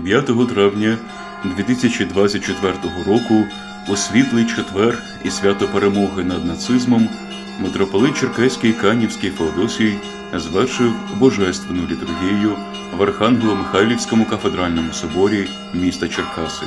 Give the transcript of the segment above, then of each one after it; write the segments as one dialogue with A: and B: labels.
A: 9 травня 2024 року у світлий четвер і свято перемоги над нацизмом митрополит Черкеський Канівський Феодосій звершив божественну літургію в Архангело-Михайлівському кафедральному соборі міста Черкаси.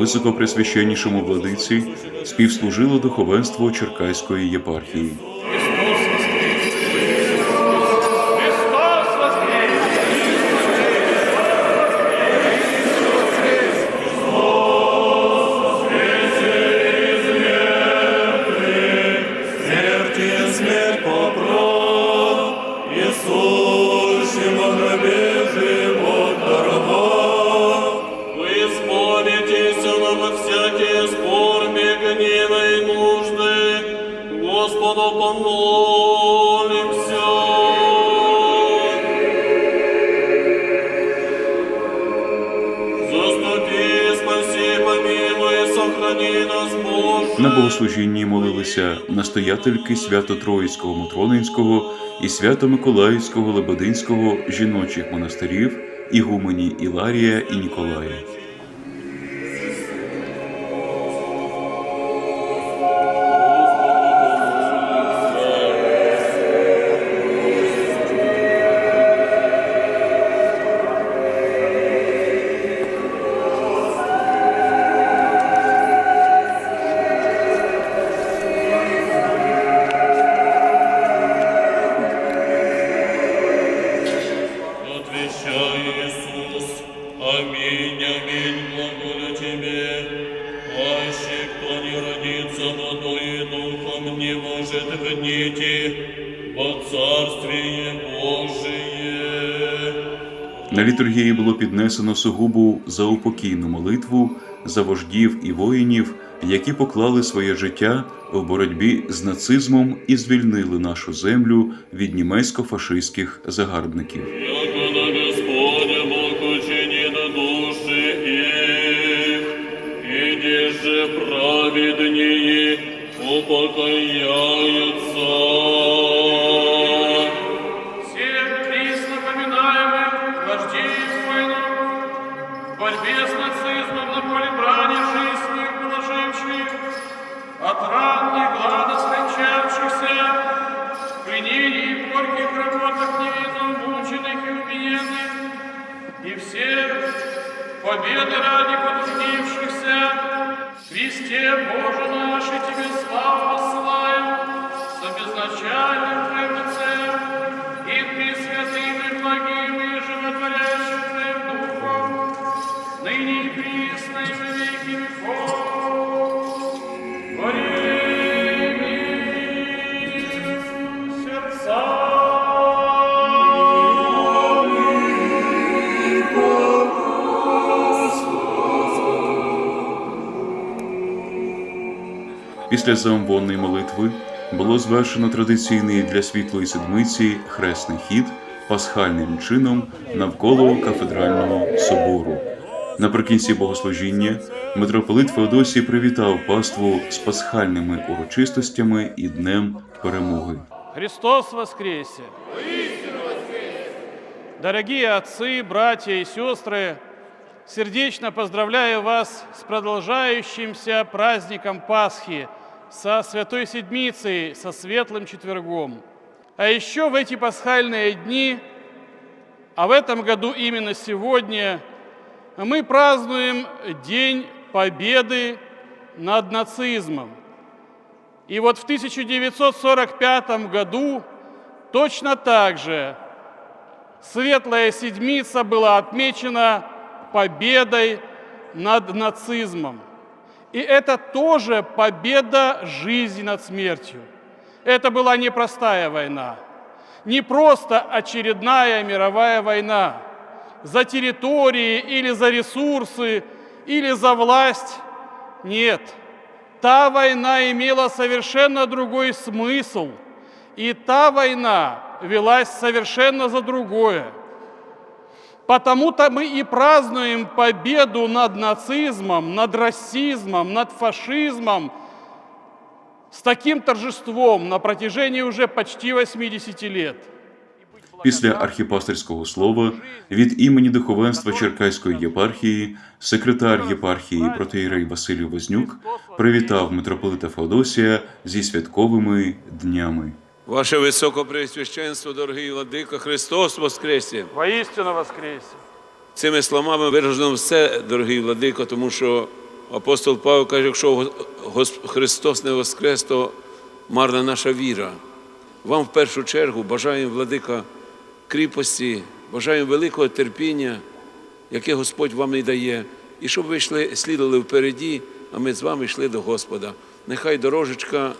A: Високопресвященнішому владиці співслужило духовенство Черкаської єпархії. На богослужінні молилися настоятельки Свято-Троїцького Мотронинського і Свято-Миколаївського Лебединського жіночих монастирів ігумені Іларія і Ніколая.
B: Тебе. Аще кто не родится водой и духом, не может внити во Царствие Божие.
A: На літургії було піднесено сугубу заупокійну молитву за вождів і воїнів, які поклали своє життя у боротьбі з нацизмом і звільнили нашу землю від німецько-фашистських загарбників.
B: Якода Господня Бог учинит же праведнее упокояются.
C: Всех приз напоминаемых вождей воинов, в борьбе с нацизмом на поле брани жизни положивших, от ран и глада скончавшихся, в пленении и горьких работах невинно мученых и убиенных, и всех победы ради потрудившихся, Христе Боже наш, и Тебе славу посылаем, с обезначальным
A: Після заамбонної молитви було звершено традиційний для світлої седмиці хресний хід пасхальним чином навколо кафедрального собору. Наприкінці богослужіння митрополит Феодосій привітав паству з пасхальними урочистостями і днем перемоги.
C: Христос воскресе! Дорогие отцы, братья и сестры, сердечно поздравляю вас с продолжающимся праздником Пасхи, со Святой Седмицей, со Светлым Четвергом. А еще в эти пасхальные дни, а в этом году именно сегодня, мы празднуем День Победы над нацизмом. И вот в 1945 году точно так же Светлая Седмица была отмечена победой над нацизмом. И это тоже победа жизни над смертью. Это была непростая война. не просто очередная мировая война за территории или за ресурсы, или за власть. Нет, та война имела совершенно другой смысл, и та война велась совершенно за другое. Потому-то мы и празднуем победу над нацизмом, над расизмом, над фашизмом с таким торжеством на протяжении уже почти 80 лет.
A: Після архіпастерського слова від імені духовенства Черкаської єпархії секретар єпархії протеєрей Василій Вознюк привітав митрополита Феодосія зі святковими днями.
D: Ваше Високопреосвященство, дорогий Владико, Христос Воскресе!
C: Воистину воскресе!
D: Цими словами виражено все, дорогий Владико, тому що апостол Павло каже, якщо Христос не воскрес, то марна наша віра. Вам в першу чергу бажаємо, Владика, кріпості, бажаємо великого терпіння, яке Господь вам і дає, і щоб ви йшли, слідували впереді, а ми з вами йшли до Господа. Нехай дорожечка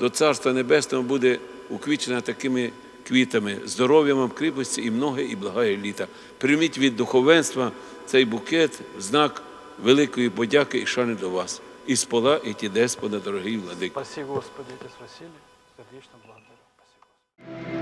D: до Царства Небесного буде уквічена такими квітами, здоров'я вам, кріпості і многе, і благає літа. Прийміть від духовенства цей букет знак великої подяки і шани до вас. І з пола, і ті Деспода, дорогий владик.
C: Спасибо, Господи, Отец Василий, сердечно благодарю. Спасибо.